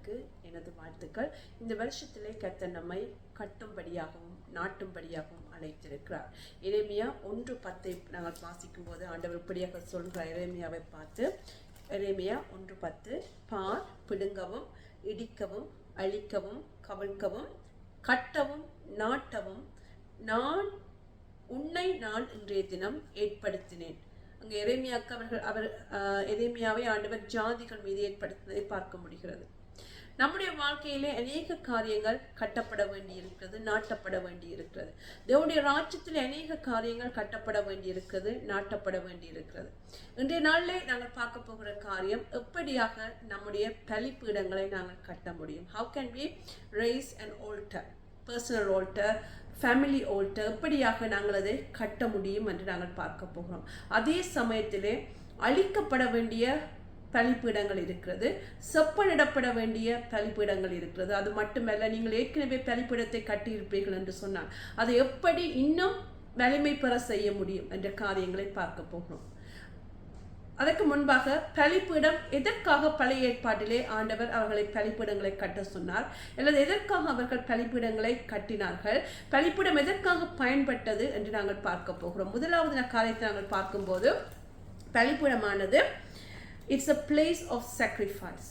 உங்களுக்கு எனது வாழ்த்துக்கள். இந்த வருஷத்திலே கர்த்தர் நம்மை கட்டும்படியாகவும் நாட்டும்படியாகவும் அழைத்திருக்கிறார். இறைமையா ஒன்று பத்தை நாங்கள் வாசிக்கும் போது ஆண்டவர் இப்படியாக சொல்கிறார். இறைமையாவை பார்த்து இறைமையா ஒன்று பத்து பார் பிடுங்கவும் இடிக்கவும் அழிக்கவும் கவிழ்க்கவும் கட்டவும் நாட்டவும் நான் உன்னை நான் இன்றைய தினம் ஏற்படுத்தினேன். அங்கே எரேமியாக்கு அவர்கள் அவர் ஆஹ், எரேமியாவை ஆண்டவர் ஜாதிகள் மீது ஏற்படுத்தினதை பார்க்க முடிகிறது. நம்முடைய வாழ்க்கையிலே அநேக காரியங்கள் கட்டப்பட வேண்டி இருக்கிறது நாட்டப்பட வேண்டி இருக்கிறது தேவனுடைய ராஜ்யத்தில் அநேக காரியங்கள் கட்டப்பட வேண்டி இருக்கிறது நாட்டப்பட வேண்டி இருக்கிறது இன்றைய நாளிலே நாங்கள் பார்க்க போகிற காரியம் எப்படியாக நம்முடைய பலிப்பீடங்களை நாங்கள் கட்ட முடியும்? How can we raise and altar personal altar family altar? எப்படியாக நாங்கள் அதை கட்ட முடியும் என்று நாங்கள் பார்க்க போகிறோம். அதே சமயத்திலே அழிக்கப்பட வேண்டிய பலிப்பீடங்கள் இருக்கிறது. செப்பனிடப்பட வேண்டிய பலிப்பீடங்கள் இருக்கிறது. அது மட்டுமல்ல நீங்கள் ஏற்கனவே பலிப்பீடத்தை கட்டியிருப்பீர்கள் என்று சொன்னால் அதை எப்படி இன்னும் வலிமை பெற செய்ய முடியும் என்ற காரியங்களை பார்க்க போகிறோம். அதற்கு முன்பாக பலிப்பீடம் எதற்காக பழைய ஏற்பாட்டிலே ஆண்டவர் அவர்களை பலிப்பீடங்களை கட்ட சொன்னார்? அல்லது எதற்காக அவர்கள் பலிப்பீடங்களை கட்டினார்கள்? பலிப்பீடம் எதற்காக பயன்பட்டது என்று நாங்கள் பார்க்க போகிறோம். முதலாவது காரியத்தை நாங்கள் பார்க்கும்போது பலிப்பீடமானது it's a place of sacrifice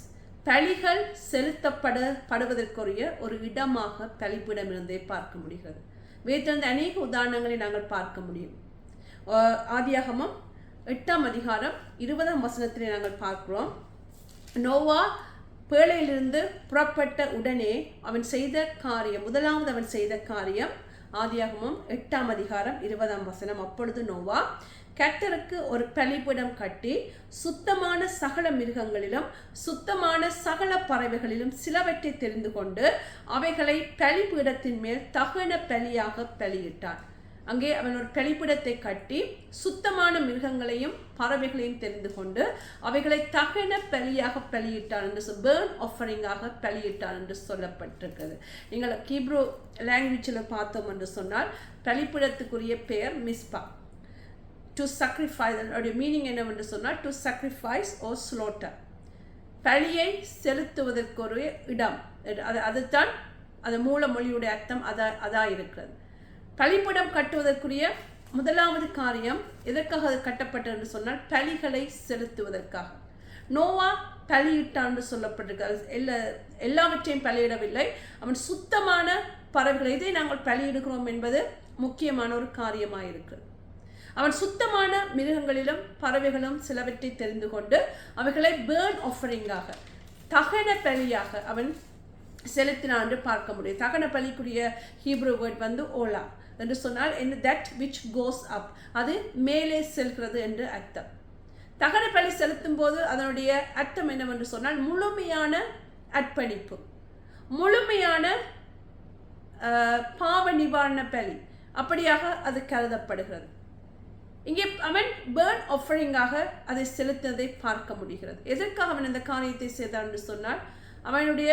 பலிகள் செலுத்தப்பட படுவதற்குரிய ஒரு இடமாக பலிப்பீடம் இருந்தே பார்க்க முடிகிறது. வேற்றிருந்த அநேக உதாரணங்களை நாங்கள் பார்க்க முடியும். ஆதியாகமம் எட்டாம் அதிகாரம் இருபதாம் வசனத்திலே நாங்கள் பார்க்கிறோம். நோவா பேழையிலிருந்து புறப்பட்ட உடனே அவன் செய்த காரியம் முதலாவது அவன் செய்த காரியம் ஆதியாகமம் எட்டாம் அதிகாரம் இருபதாம் வசனம். அப்பொழுது நோவா கர்த்தருக்கு ஒரு பலிபீடம் கட்டி சுத்தமான சகல மிருகங்களிலும் சுத்தமான சகல பறவைகளிலும் சிலவற்றை தெரிந்து கொண்டு அவைகளை பலிபீடத்தின் மேல் தகன பலியாக பலியிட்டான் அங்கே அவன் ஒரு கழிப்பிடத்தை கட்டி சுத்தமான மிருகங்களையும் பறவைகளையும் தெரிந்து கொண்டு அவைகளை தகன பலியாக பலியிட்டான் என்று பேர்ன் ஆஃபரிங்காக பலியிட்டான் என்று சொல்லப்பட்டிருக்கிறது. நீங்கள் கீப்ரோ லாங்குவேஜில் பார்த்தோம் என்று சொன்னால் பலிப்பிடத்துக்குரிய பெயர் மிஸ்பா. டு சக்ரிஃபைஸ் அதனுடைய மீனிங் என்னவென்று சொன்னால் டு சக்ரிஃபைஸ் ஓ ஸ்லோட்டர் பலியை செலுத்துவதற்கொரு இடம். அது அதுதான் அது மூல மொழியுடைய அர்த்தம் அதா அதாக இருக்கிறது பழிப்பிடம் கட்டுவதற்குரிய முதலாவது காரியம் எதற்காக அது கட்டப்பட்டது என்று சொன்னால் பலிகளை செலுத்துவதற்காக. நோவா பலியிட்டான் என்று எல்லா எல்லாவற்றையும் பலியிடவில்லை அவன் சுத்தமான பறவைகளை இதை நாங்கள் பலியிடுகிறோம் என்பது முக்கியமான ஒரு காரியமாக இருக்கிறது அவன் சுத்தமான மிருகங்களிலும் பறவைகளும் சிலவற்றை தெரிந்து கொண்டு அவைகளை பேர்ன் ஆஃபரிங்காக தகன பலியாக அவன் செலுத்தினான் என்று பார்க்க முடியும். தகன பலிக்குரிய ஹீப்ரோ வேர்ட் வந்து ஓலா என்று சொன்னால் என்ன தட் விச் கோஸ் அப் அது மேலே செல்கிறது என்று அர்த்தம். தகன பலி செலுத்தும் போது அதனுடைய அர்த்தம் என்னவென்று சொன்னால் முழுமையான அர்ப்பணிப்பு முழுமையான பாவ நிவாரண பலி அப்படியாக அது கருதப்படுகிறது. இங்கே அவன் பேர்ன் ஆஃபரிங்காக அதை செலுத்தினதை பார்க்க முடிகிறது. எதற்காக அவன் இந்த காரியத்தை செய்தான் என்று சொன்னால் அவனுடைய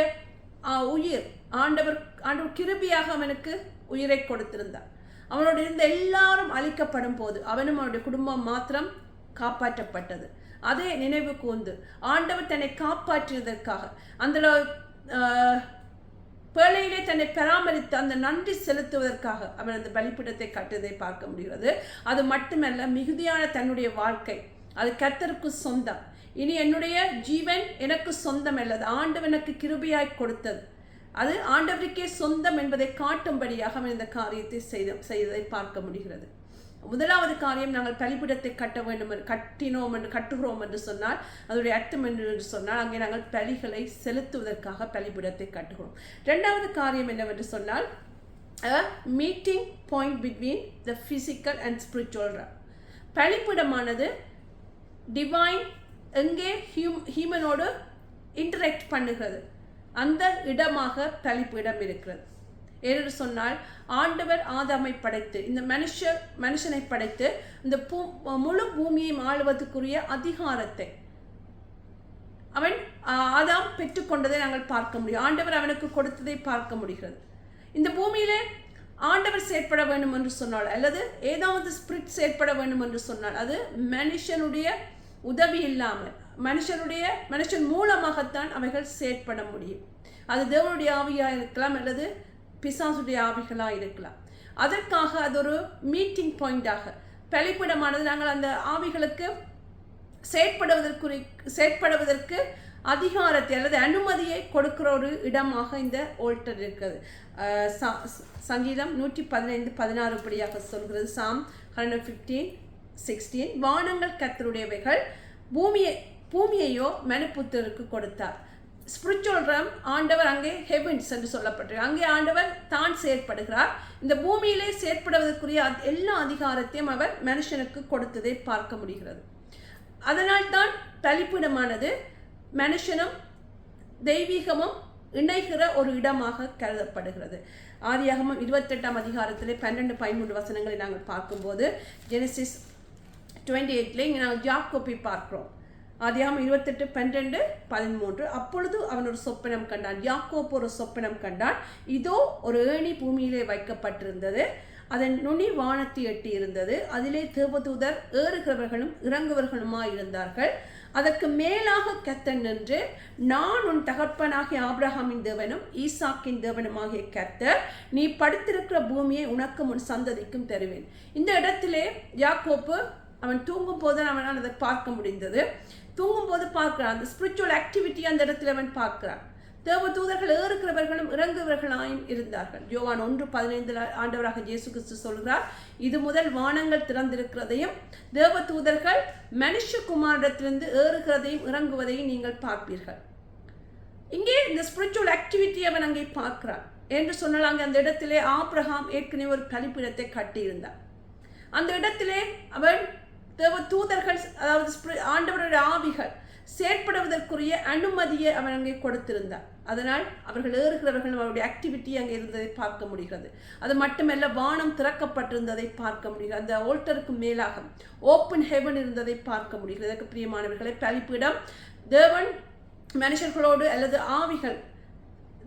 உயிர் ஆண்டவர் ஆண்டவர் கிருபியாக அவனுக்கு உயிரை கொடுத்திருந்தார். அவனுடைய இருந்த எல்லாரும் அழிக்கப்படும் போது அவனும் அவனுடைய குடும்பம் மாத்திரம் காப்பாற்றப்பட்டது. அதே நினைவு கூர்ந்து ஆண்டவர் தன்னை காப்பாற்றியதற்காக அந்த தன்னை பராமரித்து அந்த நன்றி செலுத்துவதற்காக அவன் அந்த பலிப்பிடத்தை கட்டுவதை பார்க்க முடிகிறது. அது மட்டுமல்ல மிகுதியான தன்னுடைய வாழ்க்கை. அது கர்த்தருக்கு சொந்தம். இனி என்னுடைய ஜீவன் எனக்கு சொந்தம் அல்லது ஆண்டவனுக்கு கிருபியாய் கொடுத்தது. அது ஆண்டவருக்கே சொந்தம் என்பதை காட்டும்படியாக அவன் இந்த காரியத்தை செய்த செய்ததை பார்க்க முடிகிறது. முதலாவது காரியம் நாங்கள் பலிபீடத்தை கட்ட வேண்டும் என்று கட்டினோம் என்று கட்டுகிறோம் என்று சொன்னால் அதனுடைய அர்த்தம் என்று என்று சொன்னால் அங்கே நாங்கள் பலிகளை செலுத்துவதற்காக பலிபீடத்தை கட்டுகிறோம். ரெண்டாவது காரியம் என்னவென்று சொன்னால் meeting point between the physical and spiritual பழிப்பிடமானது divine எங்கே ஹியூம் ஹியூமனோடு இன்டராக்ட் பண்ணுகிறது. அந்த இடமாக பழிப்பிடம் இருக்கிறது. ஏனென்று சொன்னால் ஆண்டவர் ஆதாமை படைத்து இந்த மனுஷ மனுஷனை படைத்து இந்த பூ முழு பூமியை ஆளுவதற்குரிய அதிகாரத்தை அவன் ஆதாம் பெற்றுக்கொண்டதை நாங்கள் பார்க்க முடியும். ஆண்டவர் அவனுக்கு கொடுத்ததை பார்க்க முடிகிறது. இந்த பூமியிலே ஆண்டவர் செயற்பட வேண்டும் என்று சொன்னால் அல்லது ஏதாவது ஸ்பிரிட் செயற்பட வேண்டும் என்று சொன்னால் அது மனுஷனுடைய உதவி இல்லாமல் மனுஷனுடைய மனுஷன் மூலமாகத்தான் அவைகள் செயற்பட முடியும். அது தேவனுடைய ஆவியாக இருக்கலாம் அல்லது பிசாசுடைய ஆவிகளாக இருக்கலாம். அதற்காக அது ஒரு மீட்டிங் பாயிண்டாக பலிப்பிடமானது நாங்கள் அந்த ஆவிகளுக்கு செயற்படுவதற்கு செயற்படுவதற்கு அதிகாரத்தை அல்லது அனுமதியை கொடுக்கிற ஒரு இடமாக இந்த ஓல்டர் இருக்குது ச- சங்கீதம் நூற்றி பதினைந்து பதினாறு படியாக சொல்கிறது. Psalm hundred fifteen sixteen. வானங்கள் கத்தருடையவைகள் பூமியை பூமியையோ மனுப்புத்தருக்கு கொடுத்தார். ஸ்பிரிச்சுவல் ரம் ஆண்டவர் அங்கே ஹெவன்ஸ் என்று சொல்லப்பட்டிருக்கு. அங்கே ஆண்டவர் தான் செயற்படுகிறார். இந்த பூமியிலே செயற்படுவதற்குரிய எல்லா அதிகாரத்தையும் அவர் மனுஷனுக்கு கொடுத்ததை பார்க்க முடிகிறது. அதனால்தான் பலிப்பிடமானது மனுஷனும் தெய்வீகமும் இணைகிற ஒரு இடமாக கருதப்படுகிறது. ஆதியாகமம் இருபத்தெட்டாம் அதிகாரத்திலே பன்னெண்டு பதிமூன்று வசனங்களை நாங்கள் பார்க்கும்போது ஜெனசிஸ் டுவெண்ட்டி எயிட்ல இங்கே நாங்கள் ஜாக்கோப்பை பார்க்குறோம். ஆதியாகமம் இருபத்தெட்டு பன்னிரெண்டு பதிமூன்று. அப்பொழுது அவன் ஒரு சொப்பனம் கண்டான். யாக்கோப் ஒரு சொப்பனம் கண்டான். இதோ ஒரு ஏணி பூமியிலே வைக்கப்பட்டிருந்தது. அதன் நுனி வானத்தை எட்டி இருந்தது அதிலே தேவதூதர் ஏறுகிறவர்களும் இறங்குவர்களுமாய் இருந்தார்கள். அதற்கு மேலாக கத்தன் நின்று நான் உன் தகப்பனாகிய ஆப்ரஹாமின் தேவனும் ஈசாக்கின் தேவனுமாகிய கர்த்தர் நீ படுத்திருக்கிற பூமியை உனக்கும் உன் சந்ததிக்கும் தருவேன். இந்த இடத்திலே யாக்கோப்பு அவன் தூங்கும் போது அவனால் அதை பார்க்க முடிந்தது. தூங்கும் போது பார்க்கிறான். அந்த ஸ்பிரிச்சுவல் ஆக்டிவிட்டி அந்த இடத்துல அவன் பார்க்கிறான். தேவ தூதர்கள் ஏறுகிறவர்களும் இறங்குவர்களாயும் இருந்தார்கள். யோவான் ஒன்று பதினைந்து ஆண்டவராக இயேசு கிறிஸ்து சொல்கிறார் இது முதல் வானங்கள் திறந்திருக்கிறதையும் தேவ தூதர்கள் மனுஷகுமாரிடத்திலிருந்து ஏறுகிறதையும் இறங்குவதையும் நீங்கள் பார்ப்பீர்கள். இங்கே இந்த ஸ்பிரிச்சுவல் ஆக்டிவிட்டி அவன் அங்கே பார்க்கிறான். என்று சொன்னால் அங்கே அந்த இடத்திலே ஆப்ரஹாம் ஏற்கனவே ஒரு கழிப்பிடத்தை கட்டியிருந்தார் அந்த இடத்திலே அவன் தேவ தூதர்கள் அதாவது ஆண்டவருடைய ஆவிகள் செயற்படுவதற்குரிய அனுமதியை அவன் அங்கே கொடுத்திருந்தார். அதனால் அவர்கள் ஏறுகிறவர்கள் அவருடைய ஆக்டிவிட்டி அங்கே இருந்ததை பார்க்க முடிகிறது. அது மட்டுமல்ல வானம் திறக்கப்பட்டிருந்ததை பார்க்க முடிகிறது. அந்த ஓல்டருக்கு மேலாக ஓப்பன் ஹெவன் இருந்ததை பார்க்க முடிகிறது. அதற்கு பிரியமானவர்களை பலிப்பிடம் தேவன் மனுஷர்களோடு அல்லது ஆவிகள்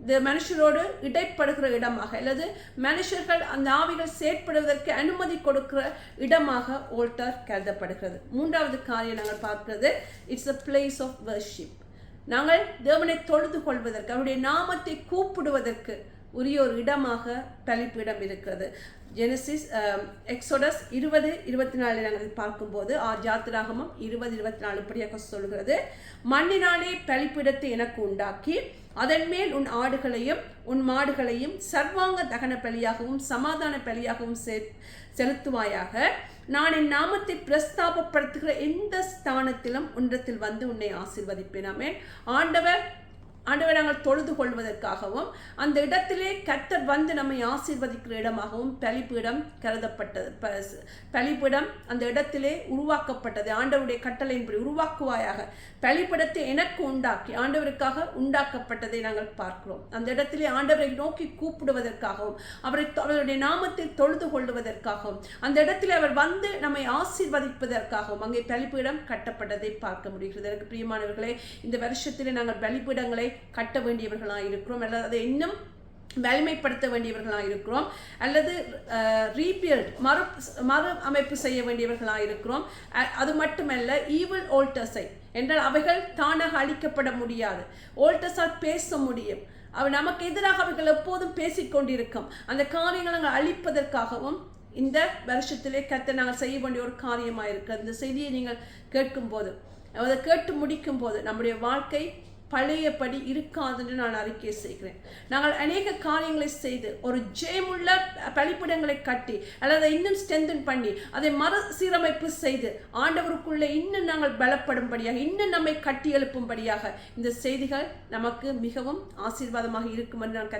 இந்த மனுஷரோடு இடைப்படுகிற இடமாக அல்லது மனுஷர்கள் அந்த ஆவிகள் செயற்படுவதற்கு அனுமதி கொடுக்கிற இடமாக ஓல்டர் கருதப்படுகிறது. மூன்றாவது காரியம் நாங்கள் பார்க்கிறது it's a place of worship நாங்கள் தேவனை தொழுது கொள்வதற்கு அவருடைய நாமத்தை கூப்பிடுவதற்கு உரிய ஒரு இடமாக பலிப்பிடம் இருக்கிறது. ஜெனசிஸ் எக்ஸோடஸ் um, இருபது இருபத்தி நாலு நாங்கள் பார்க்கும்போது ஆர் ஜாத்திராகமம் இருபது இருபத்தி நாலு இப்படியாக சொல்கிறது. மண்ணினாலே பழிப்பிடத்தை எனக்கு உண்டாக்கி அதன் மேல் உன் ஆடுகளையும் உன் மாடுகளையும் சர்வாங்க தகன பலியாகவும் சமாதான பலியாகவும் செ செலுத்துவாயாக. நான் என் நாமத்தை பிரஸ்தாபப்படுத்துகிற எந்த ஸ்தானத்திலும் உன்றத்தில் வந்து உன்னை ஆசிர்வதிப்பேன். ஆண்டவர் ஆண்டவரை நாங்கள் தொழுது கொள்வதற்காகவும் அந்த இடத்திலே கர்த்தர் வந்து நம்மை ஆசீர்வதிக்கிற இடமாகவும் பலிப்பீடம் கருதப்பட்டது. ப- ஸ்- பலிப்பீடம் அந்த இடத்திலே உருவாக்கப்பட்டது. ஆண்டவருடைய கட்டளையின்படி உருவாக்குவாயாக. பலிப்பீடத்தை எனக்கு உண்டாக்கி ஆண்டவருக்காக உண்டாக்கப்பட்டதை நாங்கள் பார்க்கிறோம். அந்த இடத்திலே ஆண்டவரை நோக்கி கூப்பிடுவதற்காகவும் அவரை அவருடைய நாமத்தை தொழுது கொள்வதற்காகவும் அந்த இடத்திலே அவர் வந்து நம்மை ஆசீர்வதிப்பதற்காகவும் அங்கே பலிப்பீடம் கட்டப்பட்டதை பார்க்க முடிகிறது. எனக்கு பிரியமானவர்களே இந்த வருஷத்திலே நாங்கள் பலிப்பீடங்களை கட்ட வேண்டியவர்களாக இருக்கிறோம் அல்லது அதை இன்னும் வலிமைப்படுத்த வேண்டியவர்களாக இருக்கிறோம் அல்லது ரீபில்ட் மறு மறு அமைப்பு செய்ய வேண்டியவர்களாக இருக்கிறோம் அது மட்டுமல்ல ஈவில் ஓல்டர்ஸை என்றால் அவைகள் தானாக அழிக்கப்பட முடியாது. ஓல்டர்ஸால் பேச முடியும். அவ நமக்கு எதிராக அவைகள் எப்போதும் பேசிக்கொண்டிருக்கும் அந்த காரியங்களை நாங்கள் அழிப்பதற்காகவும் இந்த வருஷத்திலே கத்தை நாங்கள் செய்ய வேண்டிய ஒரு காரியமாக இருக்கிறது இந்த செய்தியை நீங்கள் கேட்கும்போது அதை கேட்டு முடிக்கும் போது நம்முடைய வாழ்க்கை பழையபடி இருக்காதுன்னு நான் அறிக்கை செய்கிறேன். நாங்கள் அநேக காரியங்களை செய்து ஒரு ஜெயமுள்ள பழிப்பிடங்களை கட்டி அல்லது இன்னும் ஸ்ட்ரென்தன் பண்ணி அதை மறுசீரமைப்பு செய்து ஆண்டவருக்குள்ளே இன்னும் நாங்கள் பலப்படும்படியாக இன்னும் நம்மை கட்டி எழுப்பும்படியாக இந்த செய்திகள் நமக்கு மிகவும் ஆசீர்வாதமாக இருக்கும் என்று நான்